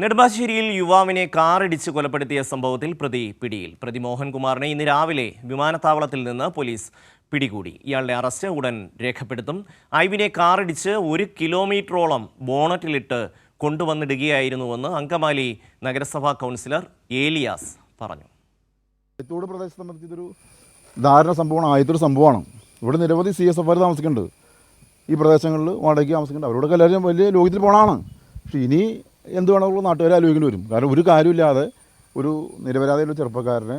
നെടുമ്പാശ്ശേരിയിൽ യുവാവിനെ കാറിടിച്ച് കൊലപ്പെടുത്തിയ സംഭവത്തിൽ പ്രതി പിടിയിൽ. പ്രതി മോഹൻകുമാറിനെ ഇന്ന് രാവിലെ വിമാനത്താവളത്തിൽ നിന്ന് പോലീസ് പിടികൂടി. ഇയാളുടെ അറസ്റ്റ് ഉടൻ രേഖപ്പെടുത്തും. ഐവിനെ കാറിടിച്ച് ഒരു കിലോമീറ്ററോളം ബോണറ്റിലിട്ട് കൊണ്ടുവന്നിടുകയായിരുന്നുവെന്ന് അങ്കമാലി നഗരസഭാ കൗൺസിലർ ഏലിയാസ് പറഞ്ഞു. ആയത്തോട് പ്രദേശത്തെ സംബന്ധിച്ച് ധാരണ സംഭവമാണ് ആയത്തൊരു സംഭവമാണ്. ഇവിടെ നിരവധി സി എസ് എഫ്ആർ താമസിക്കുന്നുണ്ട്. ഈ പ്രദേശങ്ങളിൽ വാടകയ്ക്ക് താമസിക്കുന്നുണ്ട്. അവരോടൊക്കെ എല്ലാവരും വലിയ ലോകത്തിൽ പോകണമാണ് പക്ഷേ ഇനി എന്ത് വേണമെങ്കിലും നാട്ടുകാരെ ആലോചിക്കേണ്ടി വരും. കാരണം ഒരു കാര്യമില്ലാതെ ഒരു നിരപരാധിയുള്ള ചെറുപ്പക്കാരനെ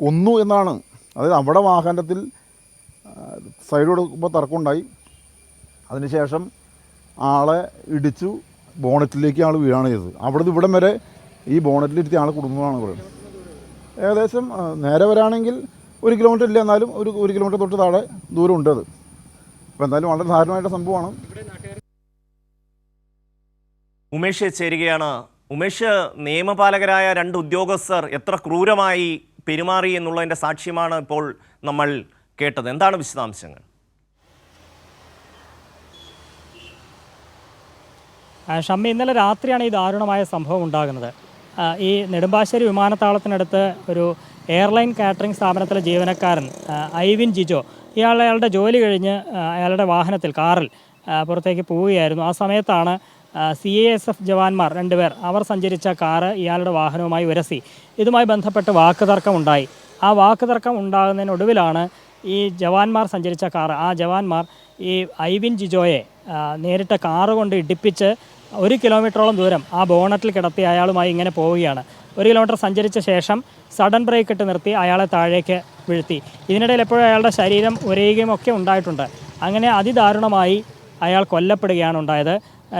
കൊന്നു എന്നാണ്. അതായത് അവിടെ വാഹനത്തിൽ സൈഡ് കൊടുക്കുമ്പോൾ തർക്കമുണ്ടായി. അതിനുശേഷം ആളെ ഇടിച്ചു ബോണറ്റിലേക്ക് ആൾ വീഴാണ് ചെയ്തത്. നിന്ന് ഇവിടം വരെ ഈ ബോണറ്റിലിരുത്തി ആൾ കുടുംബമാണ് പറയുന്നത് ഏകദേശം നേരെ വരാണെങ്കിൽ ഒരു കിലോമീറ്റർ ഇല്ല എന്നാലും ഒരു ഒരു കിലോമീറ്റർ തൊട്ട് താഴെ ദൂരം ഉണ്ട് അത്. അപ്പോൾ എന്തായാലും വളരെ ദാരുണമായിട്ട് സംഭവമാണ്. ഉമേഷ് ചേരുകയാണ്. ഉമേഷ് നിയമപാലകരായ രണ്ട് ഉദ്യോഗസ്ഥർ എത്ര ക്രൂരമായി പെരുമാറി എന്നുള്ളതിന്റെ സാക്ഷ്യമാണ് ഇപ്പോൾ നമ്മൾ കേട്ടത്. എന്താണ് വിശദാംശങ്ങൾ? ഷമ്മി ഇന്നലെ രാത്രിയാണ് ഈ ദാരുണമായ സംഭവം ഉണ്ടാകുന്നത്. ഈ നെടുമ്പാശ്ശേരി വിമാനത്താവളത്തിനടുത്ത് ഒരു എയർലൈൻ കാറ്ററിംഗ് സ്ഥാപനത്തിലെ ജീവനക്കാരൻ ഐവിൻ ജിജോ ഇയാൾ അയാളുടെ ജോലി കഴിഞ്ഞ് അയാളുടെ വാഹനത്തിൽ കാറിൽ പുറത്തേക്ക് പോവുകയായിരുന്നു. ആ സമയത്താണ് സി എ എസ് എഫ് ജവാന്മാർ രണ്ടുപേർ അവർ സഞ്ചരിച്ച കാറ് ഇയാളുടെ വാഹനവുമായി ഉരസി. ഇതുമായി ബന്ധപ്പെട്ട് വാക്കുതർക്കം ഉണ്ടായി. ആ വാക്കുതർക്കം ഉണ്ടാകുന്നതിനൊടുവിലാണ് ഈ ജവാന്മാർ സഞ്ചരിച്ച കാർ ആ ജവാന്മാർ ഈ ഐവിൻ ജിജോയെ നേരിട്ട് കാറ് കൊണ്ട് ഇടിപ്പിച്ച് ഒരു കിലോമീറ്ററോളം ദൂരം ആ ബോണറ്റിൽ കിടത്തി അയാളുമായി ഇങ്ങനെ പോവുകയാണ്. ഒരു കിലോമീറ്റർ സഞ്ചരിച്ച ശേഷം സഡൻ ബ്രേക്ക് ഇട്ട് നിർത്തി അയാളെ താഴേക്ക് വീഴ്ത്തി. ഇതിനിടയിൽ എപ്പോഴും അയാളുടെ ശരീരം ഉരയുകയും ഒക്കെ ഉണ്ടായിട്ടുണ്ട്. അങ്ങനെ അതിദാരുണമായി അയാൾ കൊല്ലപ്പെടുകയാണ് ഉണ്ടായത്.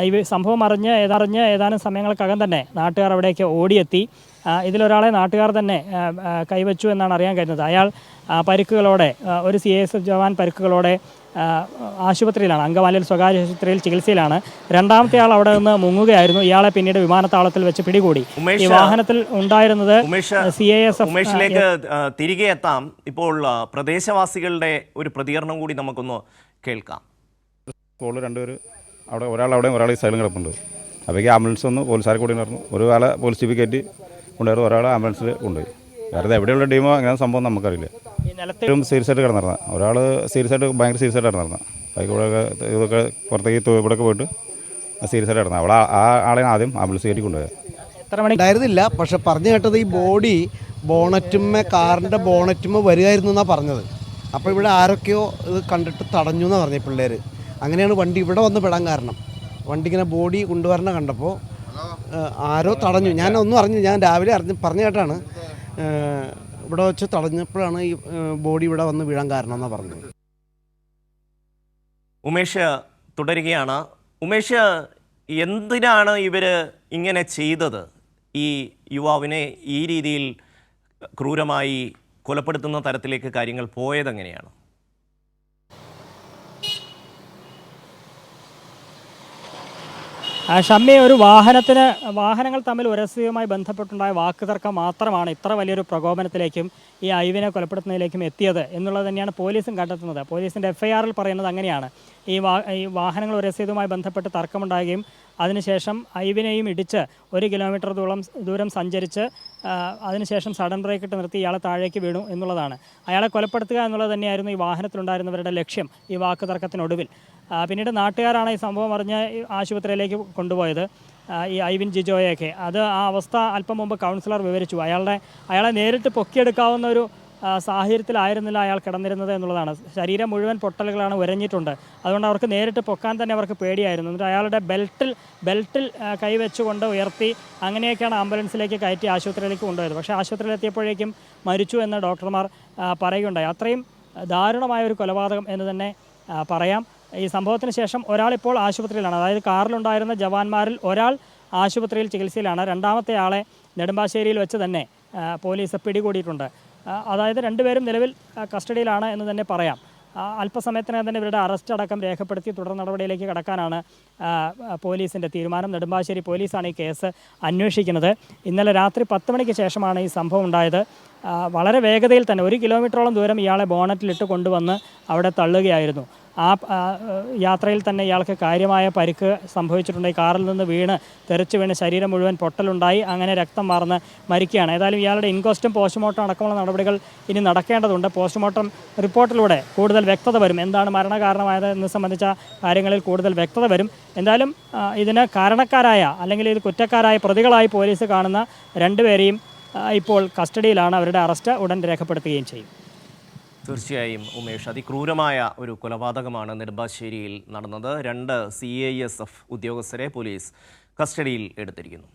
ഈ സംഭവം അറിഞ്ഞ് ഏതറിഞ്ഞ് ഏതാനും സമയങ്ങൾക്കകം തന്നെ നാട്ടുകാർ അവിടേക്ക് ഓടിയെത്തി. ഇതിലൊരാളെ നാട്ടുകാർ തന്നെ കൈവച്ചു എന്നാണ് അറിയാൻ കഴിഞ്ഞത്. അയാൾ പരിക്കുകളോടെ ഒരു സി എസ് എഫ് ജവാൻ പരിക്കുകളോടെ ആശുപത്രിയിലാണ് അങ്കമാലിയിൽ സ്വകാര്യ ആശുപത്രിയിൽ ചികിത്സയിലാണ്. രണ്ടാമത്തെ ആൾ അവിടെ നിന്ന് മുങ്ങുകയായിരുന്നു. ഇയാളെ പിന്നീട് വിമാനത്താവളത്തിൽ വെച്ച് പിടികൂടി. ഈ വാഹനത്തിൽ ഉണ്ടായിരുന്നത് സി എ എസ് എഫ് ഉമേഷിലേക്ക് തിരികെ എത്താം. ഇപ്പോൾ പ്രദേശവാസികളുടെ ഒരു പ്രതികരണം കൂടി നമുക്കൊന്ന് കേൾക്കാം. രണ്ടുപേര് അവിടെ ഒരാൾ അവിടെയും ഒരാൾ ഈ സൈഡിലും കിടപ്പുണ്ട്. അപ്പോഴേക്ക് ആംബുലൻസ് ഒന്ന് പോലീസുകാരെ കൂടി ഉണ്ടായിരുന്നു. ഒരു ആളെ പോലീസ് ചീഫ് കയറ്റി കൊണ്ടുവരുന്നു ഒരാൾ ആംബുലൻസിൽ കൊണ്ടുപോയി വേറെ എവിടെയുള്ള ടീമോ അങ്ങനെ സംഭവം നമുക്കറിയില്ല. ഈ നിലത്ത് ഏറ്റവും സീരിയസ് ആയിട്ട് കിടന്നിരുന്ന ഒരാൾ സീരിയസ് ആയിട്ട് ഭയങ്കര സീരിയസ് ആയിട്ട് കിടന്നിരുന്ന കൂടെ ഇതൊക്കെ പുറത്തേക്ക് ഇവിടെയൊക്കെ പോയിട്ട് സീരിയസ് ആയിട്ട് കിടന്നത് അവിടെ ആ- ആളെയാണ് ആളെ ആദ്യം ആംബുലൻസ് കയറ്റി കൊണ്ടുപോയത്. എത്ര മണി ഉണ്ടായിരുന്നില്ല. പക്ഷെ പറഞ്ഞു കേട്ടത് ഈ ബോഡി ബോണറ്റുമ്മ കാറിന്റെ ബോണറ്റുമ്മ വരികയായിരുന്നു എന്നാണ് പറഞ്ഞത്. അപ്പോൾ ഇവിടെ ആരൊക്കെയോ ഇത് കണ്ടിട്ട് തടഞ്ഞു എന്നാണ് പറഞ്ഞത് പിള്ളേർ അങ്ങനെയാണ് വണ്ടി ഇവിടെ വന്ന് പെടാൻ കാരണം. വണ്ടി ഇങ്ങനെ ബോഡി കൊണ്ടുവരണ കണ്ടപ്പോൾ ആരോ തടഞ്ഞു. ഞാൻ ഒന്നും അറിഞ്ഞു ഞാൻ രാവിലെ അറിഞ്ഞ് പറഞ്ഞു കേട്ടാണ്. ഇവിടെ വെച്ച് തടഞ്ഞപ്പോഴാണ് ഈ ബോഡി ഇവിടെ വന്ന് വീഴാൻ കാരണം എന്നാണ് പറഞ്ഞത്. ഉമേഷ് തുടരുകയാണ്. ഉമേഷ് എന്തിനാണ് ഇവർ ഇങ്ങനെ ചെയ്തത്? ഈ യുവാവിനെ ഈ രീതിയിൽ ക്രൂരമായി കൊലപ്പെടുത്തുന്ന തരത്തിലേക്ക് കാര്യങ്ങൾ പോയതെങ്ങനെയാണ്? ഷമ്മി ഒരു വാഹനത്തിന് വാഹനങ്ങൾ തമ്മിൽ ഉരസ്യവുമായി ബന്ധപ്പെട്ടുണ്ടായ വാക്കുതർക്കം മാത്രമാണ് ഇത്ര വലിയൊരു പ്രകോപനത്തിലേക്കും ഈ ഐവിനെ കൊലപ്പെടുത്തുന്നതിലേക്കും എത്തിയത് എന്നുള്ളത് തന്നെയാണ് പോലീസും കണ്ടെത്തുന്നത്. പോലീസിന്റെ എഫ് ഐ ആറിൽ പറയുന്നത് അങ്ങനെയാണ്. ഈ വാ ഈ വാഹനങ്ങൾ ഉരസ്യതുമായി ബന്ധപ്പെട്ട് തർക്കമുണ്ടാകുകയും അതിനുശേഷം ഐവിനെയും ഇടിച്ച് ഒരു കിലോമീറ്റർ ദൂരം ദൂരം സഞ്ചരിച്ച് അതിനുശേഷം സഡൻ ബ്രേക്ക് ഇട്ട് നിർത്തി ഇയാളെ താഴേക്ക് വീണു എന്നുള്ളതാണ്. അയാളെ കൊലപ്പെടുത്തുക എന്നുള്ളത് തന്നെയായിരുന്നു ഈ വാഹനത്തിലുണ്ടായിരുന്നവരുടെ ലക്ഷ്യം ഈ വാക്കുതർക്കത്തിനൊടുവിൽ. പിന്നീട് നാട്ടുകാരാണ് ഈ സംഭവം അറിഞ്ഞ് ആശുപത്രിയിലേക്ക് കൊണ്ടുപോയത്. ഈ ഐവിൻ ജിജോയൊക്കെ. അത് ആ അവസ്ഥ അല്പം മുമ്പ് കൗൺസിലർ വിവരിച്ചു. അയാളുടെ അയാളെ നേരിട്ട് പൊക്കിയെടുക്കാവുന്ന ഒരു സാഹചര്യത്തിലായിരുന്നില്ല അയാൾ കിടന്നിരുന്നത് എന്നുള്ളതാണ്. ശരീരം മുഴുവൻ പൊട്ടലുകളാണ് ഉരഞ്ഞിട്ടുണ്ട്. അതുകൊണ്ട് അവർക്ക് നേരിട്ട് പൊക്കാൻ തന്നെ അവർക്ക് പേടിയായിരുന്നു. എന്നിട്ട് അയാളുടെ ബെൽറ്റിൽ ബെൽറ്റിൽ കൈവച്ചുകൊണ്ട് ഉയർത്തി അങ്ങനെയൊക്കെയാണ് ആംബുലൻസിലേക്ക് കയറ്റി ആശുപത്രിയിലേക്ക് കൊണ്ടുപോയത്. പക്ഷേ ആശുപത്രിയിൽ എത്തിയപ്പോഴേക്കും മരിച്ചു എന്ന് ഡോക്ടർമാർ പറയുകയുണ്ടായി. അത്രയും ദാരുണമായ ഒരു കൊലപാതകം എന്ന് തന്നെ പറയാം. ഈ സംഭവത്തിന് ശേഷം ഒരാളിപ്പോൾ ആശുപത്രിയിലാണ്. അതായത് കാറിലുണ്ടായിരുന്ന ജവാന്മാരിൽ ഒരാൾ ആശുപത്രിയിൽ ചികിത്സയിലാണ്. രണ്ടാമത്തെ ആളെ നെടുമ്പാശ്ശേരിയിൽ വെച്ച് തന്നെ പോലീസ് പിടികൂടിയിട്ടുണ്ട്. അതായത് രണ്ടുപേരും നിലവിൽ കസ്റ്റഡിയിലാണ് എന്ന് തന്നെ പറയാം. അല്പസമയത്തിനകം തന്നെ ഇവരുടെ അറസ്റ്റ് അടക്കം രേഖപ്പെടുത്തി തുടർ നടപടിയിലേക്ക് കടക്കാനാണ് പോലീസിന്റെ തീരുമാനം. നെടുമ്പാശ്ശേരി പോലീസാണ് ഈ കേസ് അന്വേഷിക്കുന്നത്. ഇന്നലെ രാത്രി പത്ത് മണിക്ക് ശേഷമാണ് ഈ സംഭവം ഉണ്ടായത്. വളരെ വേഗതയിൽ തന്നെ ഒരു കിലോമീറ്ററോളം ദൂരം ഇയാളെ ബോണറ്റിലിട്ട് കൊണ്ടുവന്ന് അവിടെ തള്ളുകയായിരുന്നു. ആ യാത്രയിൽ തന്നെ ഇയാൾക്ക് കാര്യമായ പരിക്ക് സംഭവിച്ചിട്ടുണ്ട്. കാറിൽ നിന്ന് വീണ് തെറിച്ച് വീണ് ശരീരം മുഴുവൻ പൊട്ടലുണ്ടായി. അങ്ങനെ രക്തം മാർന്ന് മരിക്കുകയാണ്. ഏതായാലും ഇയാളുടെ ഇൻക്വസ്റ്റും പോസ്റ്റ്മോർട്ടം അടക്കമുള്ള നടപടികൾ ഇനി നടക്കേണ്ടതുണ്ട്. പോസ്റ്റ്മോർട്ടം റിപ്പോർട്ടിലൂടെ കൂടുതൽ വ്യക്തത വരും. എന്താണ് മരണകാരണമായത് എന്ന് സംബന്ധിച്ച കാര്യങ്ങളിൽ കൂടുതൽ വ്യക്തത വരും. എന്തായാലും ഇതിന് കാരണക്കാരായ അല്ലെങ്കിൽ ഇത് കുറ്റക്കാരായ പ്രതികളായി പോലീസ് കാണുന്ന രണ്ടുപേരെയും ഇപ്പോൾ കസ്റ്റഡിയിലാണ് അവരുടെ അറസ്റ്റ് ഉടൻ രേഖപ്പെടുത്തുകയും ചെയ്യും. തീർച്ചയായും ഉമേഷ്. അതിക്രൂരമായ ഒരു കൊലപാതകമാണ് നെടുമ്പാശ്ശേരിയിൽ നടന്നത്. രണ്ട് സി എ എസ് എഫ് ഉദ്യോഗസ്ഥരെ പോലീസ് കസ്റ്റഡിയിൽ എടുത്തിരിക്കുന്നു.